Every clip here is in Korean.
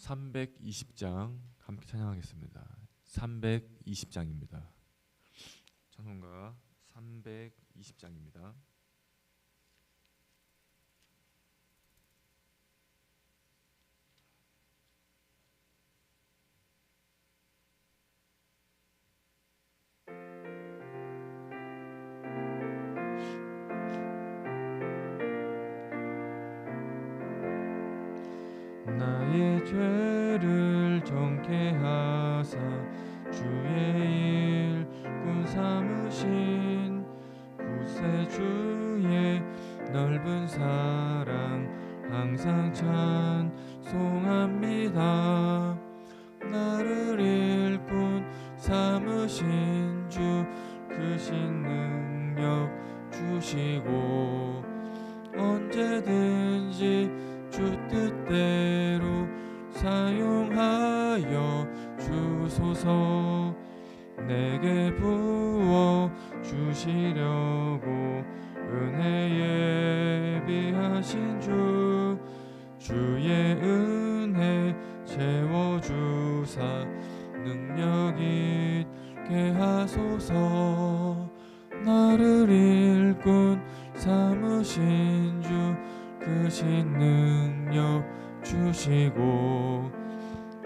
320장 함께 찬양하겠습니다. 320장입니다. 찬송가 320장입니다. 하사 주의 일꾼 삼으신 구세주의 넓은 사랑 항상 찬송합니다. 나를 일꾼 삼으신 주 크신 능력 주시고 언제든지 주 뜻대로 사용하여 주소서 내게 부어 주시려고 은혜 예비하신 주 주의 은혜 채워주사 능력 있게 하소서. 나를 일꾼 삼으신 주 크신 능력 주시고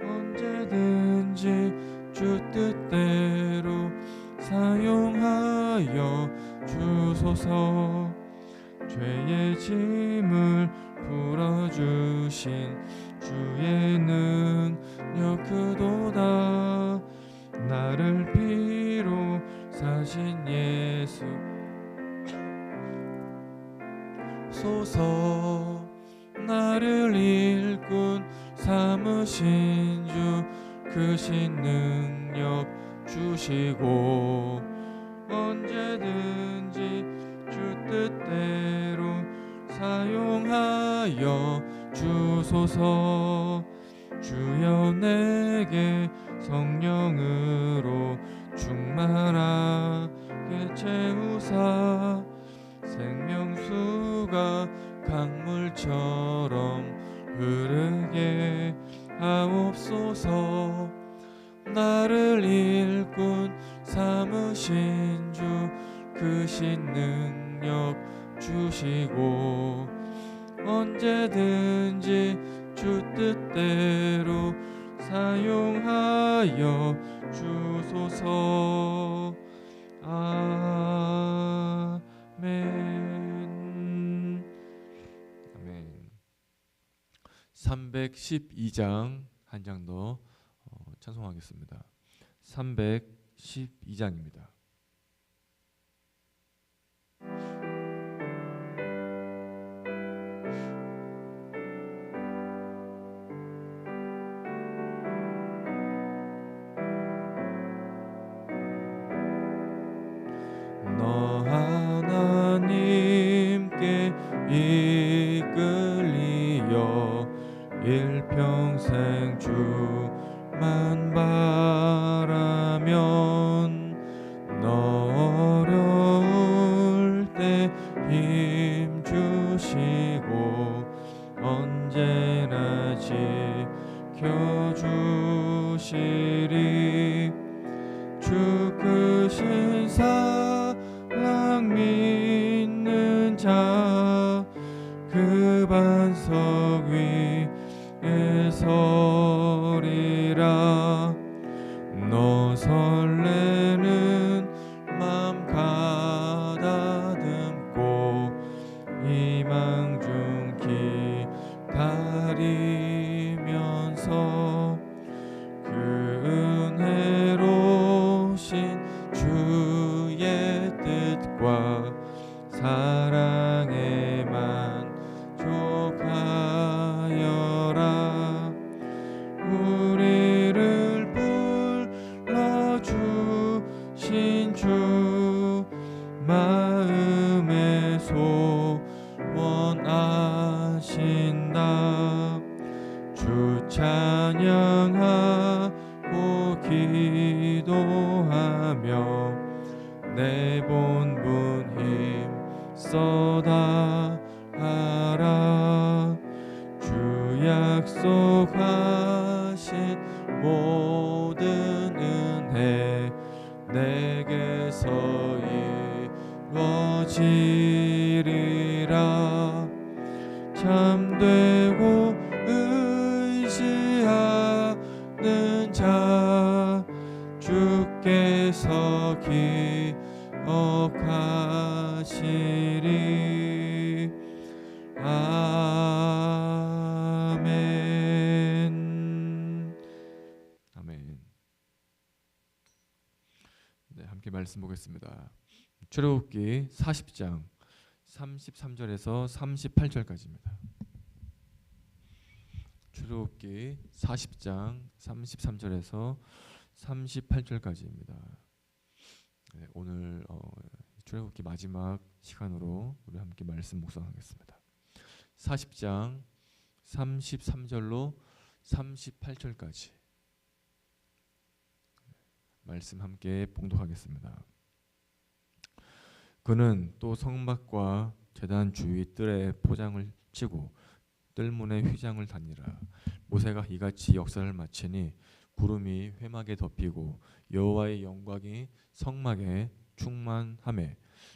언제든지 주 뜻대로 사용하여 주소서. 죄의 짐을 풀어주신 주의 능력 그도다. 나를 피로 사신 예수. 소서 나를 일꾼 삼으신 주 크신 능력 주시고 언제든지 주 뜻대로 사용하여 주소서. 주여 내게 성령으로 충만하게 채우사. 생명수가 강물처럼 흐르게 하옵소서. 나를 일꾼 삼으신 주 크신 능력 주시고 언제든지 주 뜻대로 사용하여 주소서. 아멘 312장 한 장더 어, 찬송하겠습니다. 312장입니다 희망 중 기다리면서 내게서 이루어지리라. 참되 말씀 보겠습니다 출애굽기 40장 33절에서 38절까지입니다. 출애굽기 40장 33절에서 38절까지입니다. 네, 오늘 어, 출애굽기 마지막 시간으로 우리 함께 말씀 묵상하겠습니다. 40장 33절로 38절까지 말씀 함께 봉독하겠습니다. 그는 또 성막과 제단 주위 뜰에 포장을 치고 뜰문에 휘장을 다니라 모세가 이같이 역사를 마치니 구름이 회막에 덮이고 여호와의 영광이 성막에 충만함에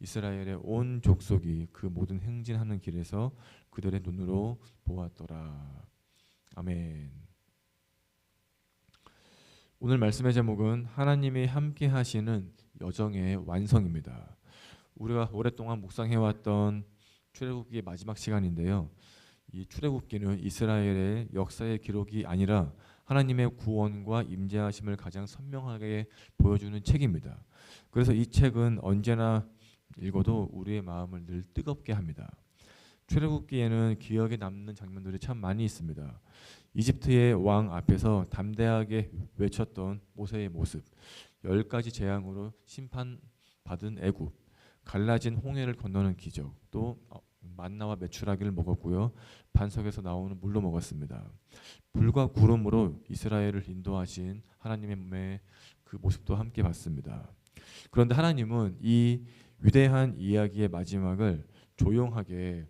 이스라엘의 온 족속이 그 모든 행진하는 길에서 그들의 눈으로 보았더라. 아멘. 오늘 말씀의 제목은 하나님이 함께 하시는 여정의 완성입니다. 우리가 오랫동안 묵상해 왔던 출애굽기의 마지막 시간인데요. 이 출애굽기는 이스라엘의 역사의 기록이 아니라 하나님의 구원과 임재하심을 가장 선명하게 보여주는 책입니다. 그래서 이 책은 언제나 읽어도 우리의 마음을 늘 뜨겁게 합니다. 출애굽기에는 기억에 남는 장면들이 참 많이 있습니다. 이집트의 왕 앞에서 담대하게 외쳤던 모세의 모습, 열 가지 재앙으로 심판받은 애굽, 갈라진 홍해를 건너는 기적, 또 어, 만나와 메추라기를 먹었고요. 반석에서 나오는 물로 먹었습니다. 불과 구름으로 이스라엘을 인도하신 하나님의 그 모습도 함께 봤습니다. 그런데 하나님은 이 위대한 이야기의 마지막을 조용하게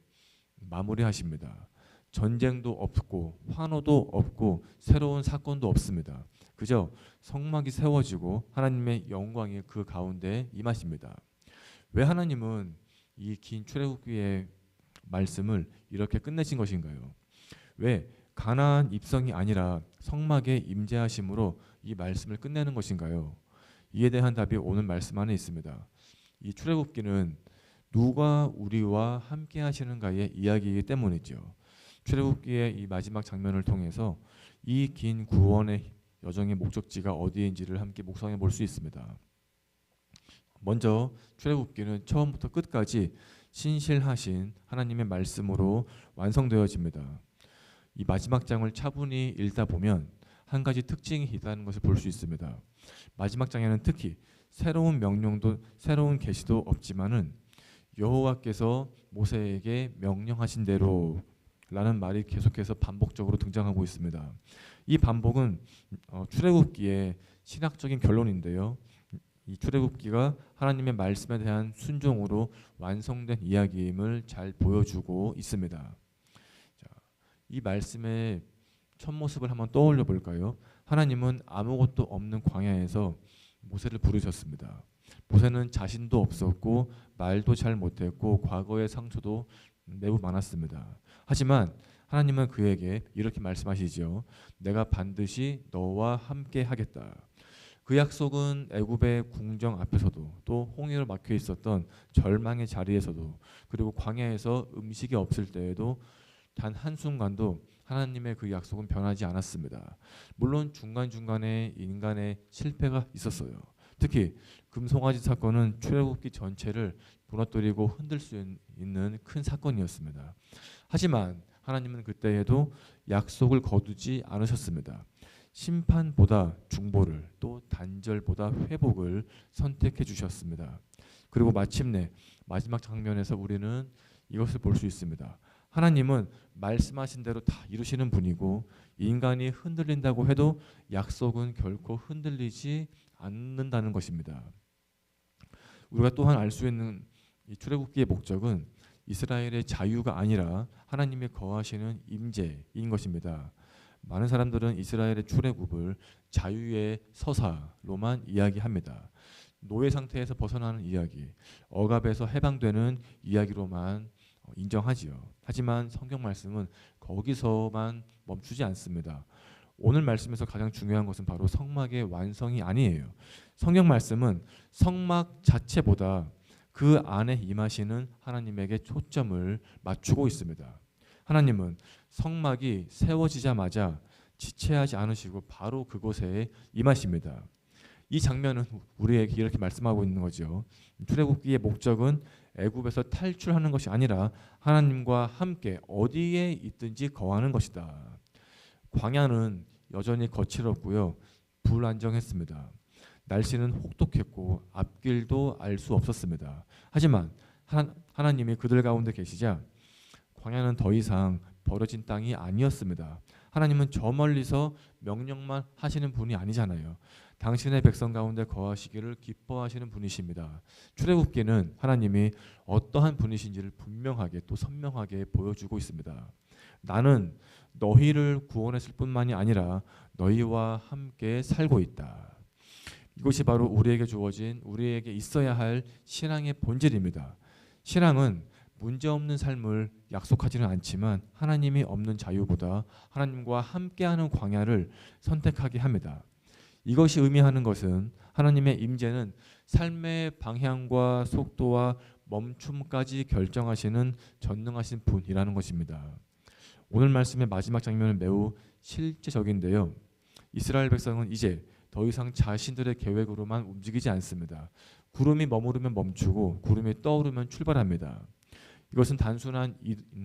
마무리하십니다. 전쟁도 없고 환호도 없고 새로운 사건도 없습니다. 그저 성막이 세워지고 하나님의 영광이 그 가운데 임하십니다. 왜 하나님은 이 긴 출애굽기의 말씀을 이렇게 끝내신 것인가요? 왜 가나안 입성이 아니라 성막에 임재하심으로 이 말씀을 끝내는 것인가요? 이에 대한 답이 오늘 말씀 안에 있습니다. 이 출애굽기는 누가 우리와 함께 하시는가의 이야기이기 때문이죠. 출애굽기의 이 마지막 장면을 통해서 이 긴 구원의 여정의 목적지가 어디인지를 함께 묵상해 볼 수 있습니다. 먼저 출애굽기는 처음부터 끝까지 신실하신 하나님의 말씀으로 완성되어집니다. 이 마지막 장을 차분히 읽다 보면 한 가지 특징이 있다는 것을 볼 수 있습니다. 마지막 장에는 특히 새로운 명령도 새로운 계시도 없지만은 여호와께서 모세에게 명령하신 대로 라는 말이 계속해서 반복적으로 등장하고 있습니다. 이 반복은 어, 출애굽기의 신학적인 결론인데요. 이 출애굽기가 하나님의 말씀에 대한 순종으로 완성된 이야기임을 잘 보여주고 있습니다. 자, 이 말씀의 첫 모습을 한번 떠올려 볼까요? 하나님은 아무것도 없는 광야에서 모세를 부르셨습니다. 모세는 자신도 없었고 말도 잘 못했고 과거의 상처도 매우 많았습니다. 하지만 하나님은 그에게 이렇게 말씀하시죠. 내가 반드시 너와 함께 하겠다. 그 약속은 애굽의 궁정 앞에서도 또 홍해로 막혀 있었던 절망의 자리에서도 그리고 광야에서 음식이 없을 때에도 단 한순간도 하나님의 그 약속은 변하지 않았습니다. 물론 중간중간에 인간의 실패가 있었어요. 특히 금송아지 사건은 출애굽기 전체를 무너뜨리고 흔들 수 있는 큰 사건이었습니다. 하지만 하나님은 그때에도 약속을 거두지 않으셨습니다. 심판보다 중보를 또 단절보다 회복을 선택해 주셨습니다. 그리고 마침내 마지막 장면에서 우리는 이것을 볼 수 있습니다. 하나님은 말씀하신 대로 다 이루시는 분이고 인간이 흔들린다고 해도 약속은 결코 흔들리지 않는다는 것입니다. 우리가 또한 알 수 있는 이 출애굽기의 목적은 이스라엘의 자유가 아니라 하나님이 거하시는 임재인 것입니다. 많은 사람들은 이스라엘의 출애굽을 자유의 서사로만 이야기합니다. 노예 상태에서 벗어나는 이야기, 억압에서 해방되는 이야기로만 인정하지요. 하지만 성경 말씀은 거기서만 멈추지 않습니다. 오늘 말씀에서 가장 중요한 것은 바로 성막의 완성이 아니에요. 성경 말씀은 성막 자체보다 그 안에 임하시는 하나님에게 초점을 맞추고 있습니다. 하나님은 성막이 세워지자마자 지체하지 않으시고 바로 그곳에 임하십니다. 이 장면은 우리에게 이렇게 말씀하고 있는 거죠. 출애굽기의 목적은 애굽에서 탈출하는 것이 아니라 하나님과 함께 어디에 있든지 거하는 것이다. 광야는 여전히 거칠었고요. 불안정했습니다. 날씨는 혹독했고 앞길도 알 수 없었습니다. 하지만 하나, 님이 그들 가운데 계시자 광야는 더 이상 버려진 땅이 아니었습니다. 하나님은 저 멀리서 명령만 하시는 분이 아니잖아요. 당신의 백성 가운데 거하시기를 기뻐하시는 분이십니다. 출애굽기는 하나님이 어떠한 분이신지를 분명하게 또 선명하게 보여주고 있습니다. 나는 너희를 구원했을 뿐만이 아니라 너희와 함께 살고 있다. 이것이 바로 우리에게 주어진 우리에게 있어야 할 신앙의 본질입니다. 신앙은 문제없는 삶을 약속하지는 않지만 하나님이 없는 자유보다 하나님과 함께하는 광야를 선택하게 합니다. 이것이 의미하는 것은 하나님의 임재는 삶의 방향과 속도와 멈춤까지 결정하시는 전능하신 분이라는 것입니다. 오늘 말씀의 마지막 장면은 매우 실제적인데요. 이스라엘 백성은 이제 더 이상 자신들의 계획으로만 움직이지 않습니다. 구름이 머무르면 멈추고 구름이 떠오르면 출발합니다. 이것은 단순한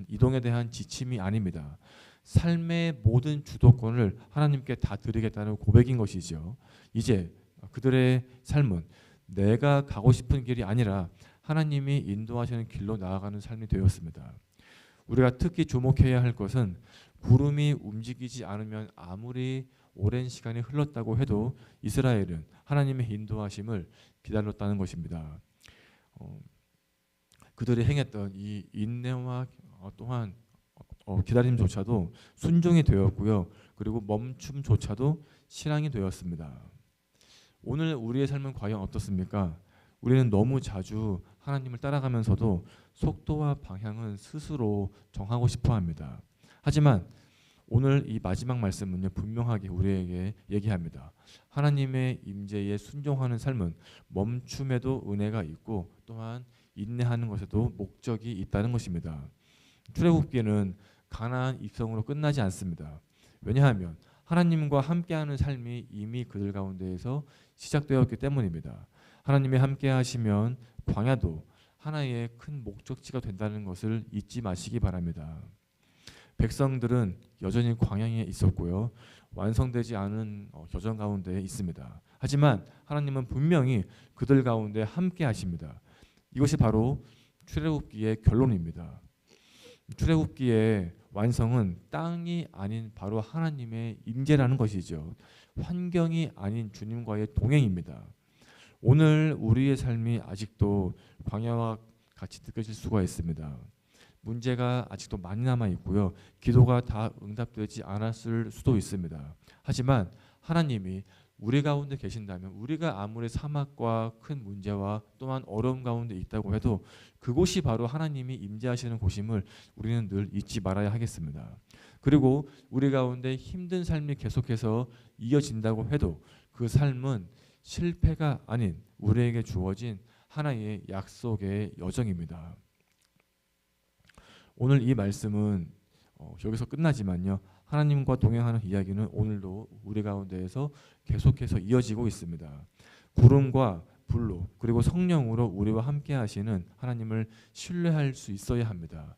이동에 대한 지침이 아닙니다. 삶의 모든 주도권을 하나님께 다 드리겠다는 고백인 것이죠. 이제 그들의 삶은 내가 가고 싶은 길이 아니라 하나님이 인도하시는 길로 나아가는 삶이 되었습니다. 우리가 특히 주목해야 할 것은 구름이 움직이지 않으면 아무리 오랜 시간이 흘렀다고 해도 이스라엘은 하나님의 인도하심을 기다렸다는 것입니다. 어, 그들이 행했던 이 인내와 또한 어, 기다림조차도 순종이 되었고요. 그리고 멈춤조차도 신앙이 되었습니다. 오늘 우리의 삶은 과연 어떻습니까? 우리는 너무 자주 하나님을 따라가면서도 속도와 방향은 스스로 정하고 싶어 합니다. 하지만 오늘 이 마지막 말씀은요 분명하게 우리에게 얘기합니다. 하나님의 임재에 순종하는 삶은 멈춤에도 은혜가 있고 또한 인내하는 것에도 목적이 있다는 것입니다. 출애굽기는 가나안 입성으로 끝나지 않습니다. 왜냐하면 하나님과 함께하는 삶이 이미 그들 가운데에서 시작되었기 때문입니다. 하나님이 함께하시면 광야도 하나의 큰 목적지가 된다는 것을 잊지 마시기 바랍니다. 백성들은 여전히 광야에 있었고요. 완성되지 않은 어, 여정 가운데 있습니다. 하지만 하나님은 분명히 그들 가운데 함께 하십니다. 이것이 바로 출애굽기의 결론입니다. 출애굽기의 완성은 땅이 아닌 바로 하나님의 임재라는 것이죠. 환경이 아닌 주님과의 동행입니다. 오늘 우리의 삶이 아직도 광야와 같이 느껴질 수가 있습니다. 문제가 아직도 많이 남아 있고요. 기도가 다 응답되지 않았을 수도 있습니다. 하지만 하나님이 우리 가운데 계신다면 우리가 아무리 사막과 큰 문제와 또한 어려움 가운데 있다고 해도 그곳이 바로 하나님이 임재하시는 곳임을 우리는 늘 잊지 말아야 하겠습니다. 그리고 우리 가운데 힘든 삶이 계속해서 이어진다고 해도 그 삶은 실패가 아닌 우리에게 주어진 하나의 약속의 여정입니다. 오늘 이 말씀은 어, 여기서 끝나지만요. 하나님과 동행하는 이야기는 오늘도 우리 가운데에서 계속해서 이어지고 있습니다. 구름과 불로 그리고 성령으로 우리와 함께 하시는 하나님을 신뢰할 수 있어야 합니다.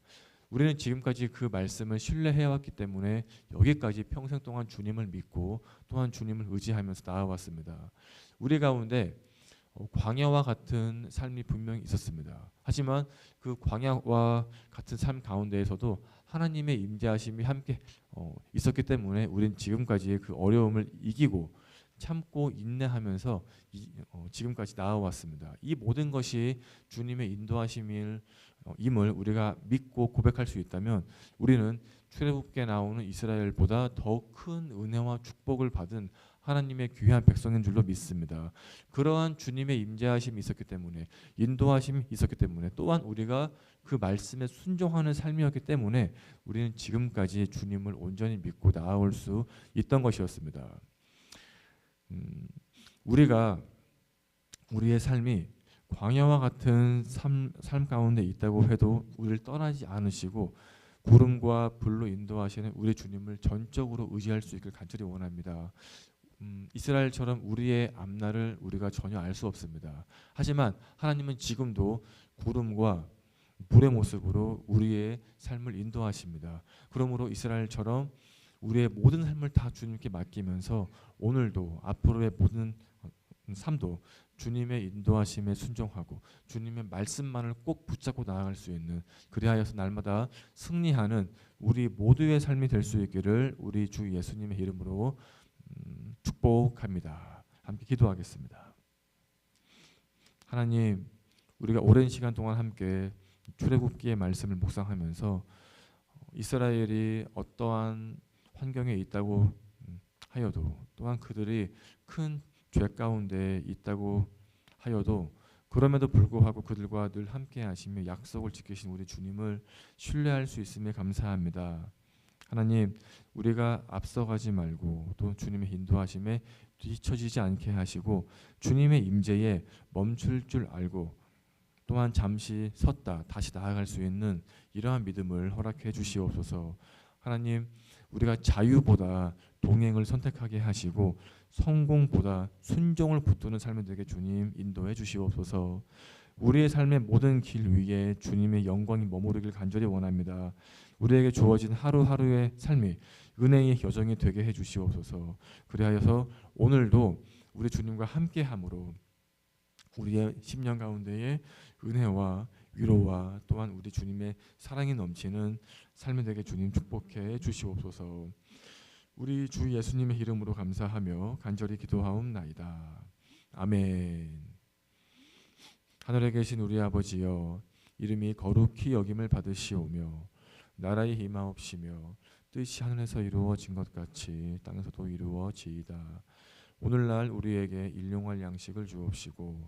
우리는 지금까지 그 말씀을 신뢰해 왔기 때문에 여기까지 평생 동안 주님을 믿고 또한 주님을 의지하면서 나아왔습니다. 우리 가운데 어, 광야와 같은 삶이 분명히 있었습니다. 하지만 그 광야와 같은 삶 가운데에서도 하나님의 임재하심이 함께 어, 있었기 때문에 우리는 지금까지 그 어려움을 이기고 참고 인내하면서 이, 어, 지금까지 나아왔습니다. 이 모든 것이 주님의 인도하심을 어, 임을 우리가 믿고 고백할 수 있다면 우리는 출애굽기에 나오는 이스라엘보다 더 큰 은혜와 축복을 받은 하나님의 귀한 백성인 줄로 믿습니다. 그러한 주님의 임재하심이 있었기 때문에 인도하심이 있었기 때문에 또한 우리가 그 말씀에 순종하는 삶이었기 때문에 우리는 지금까지 주님을 온전히 믿고 나아올 수 있던 것이었습니다. 음, 우리가 우리의 삶이 광야와 같은 삶, 삶 가운데 있다고 해도 우리를 떠나지 않으시고 구름과 불로 인도하시는 우리 주님을 전적으로 의지할 수 있길 간절히 원합니다. 음, 이스라엘처럼 우리의 앞날을 우리가 전혀 알 수 없습니다. 하지만 하나님은 지금도 구름과 불의 모습으로 우리의 삶을 인도하십니다. 그러므로 이스라엘처럼 우리의 모든 삶을 다 주님께 맡기면서 오늘도 앞으로의 모든 삶도 주님의 인도하심에 순종하고 주님의 말씀만을 꼭 붙잡고 나아갈 수 있는 그리하여서 날마다 승리하는 우리 모두의 삶이 될 수 있기를 우리 주 예수님의 이름으로 음, 축복합니다. 함께 기도하겠습니다. 하나님, 우리가 오랜 시간 동안 함께 출애굽기의 말씀을 묵상하면서 이스라엘이 어떠한 환경에 있다고 하여도 또한 그들이 큰 죄 가운데 있다고 하여도 그럼에도 불구하고 그들과 늘 함께 하시며 약속을 지키신 우리 주님을 신뢰할 수 있음에 감사합니다. 하나님, 우리가 앞서가지 말고 또 주님의 인도하심에 뒤처지지 않게 하시고 주님의 임재에 멈출 줄 알고 또한 잠시 섰다 다시 나아갈 수 있는 이러한 믿음을 허락해 주시옵소서. 하나님, 우리가 자유보다 동행을 선택하게 하시고 성공보다 순종을 붙드는 삶이 되게 주님 인도해 주시옵소서. 우리의 삶의 모든 길 위에 주님의 영광이 머무르길 간절히 원합니다. 우리에게 주어진 하루하루의 삶이 은혜의 여정이 되게 해 주시옵소서. 그리하여서 오늘도 우리 주님과 함께 함으로 우리의 10년 가운데에 은혜와 위로와 또한 우리 주님의 사랑이 넘치는 삶이 되게 주님 축복해 주시옵소서. 우리 주 예수님의 이름으로 감사하며 간절히 기도하옵나이다. 아멘. 하늘에 계신 우리 아버지여 이름이 거룩히 여김을 받으시오며 나라의 임하옵시며 뜻이 하늘에서 이루어진 것 같이 땅에서도 이루어지이다. 오늘날 우리에게 일용할 양식을 주옵시고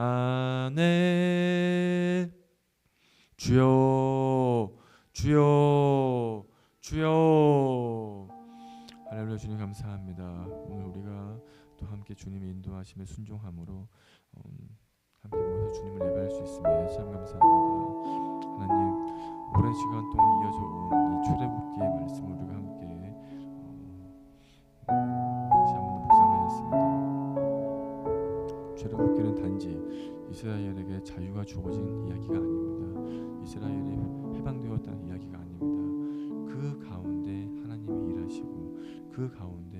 아네 주여 주여 주여. 할렐루야 주님 감사합니다. 오늘 우리가 또 함께 주님의 인도하심에 순종함으로 음, 함께 모여서 주님을 예배할 수 있음에 참 감사합니다. 하나님 오랜 시간 동안 이어져 온 이 출애굽기의 말씀을 우리가 함께 죄를 묶기는 단지 이스라엘에게 자유가 주어진 이야기가 아닙니다. 이스라엘이 해방되었다는 이야기가 아닙니다. 그 가운데 하나님이 일하시고 그 가운데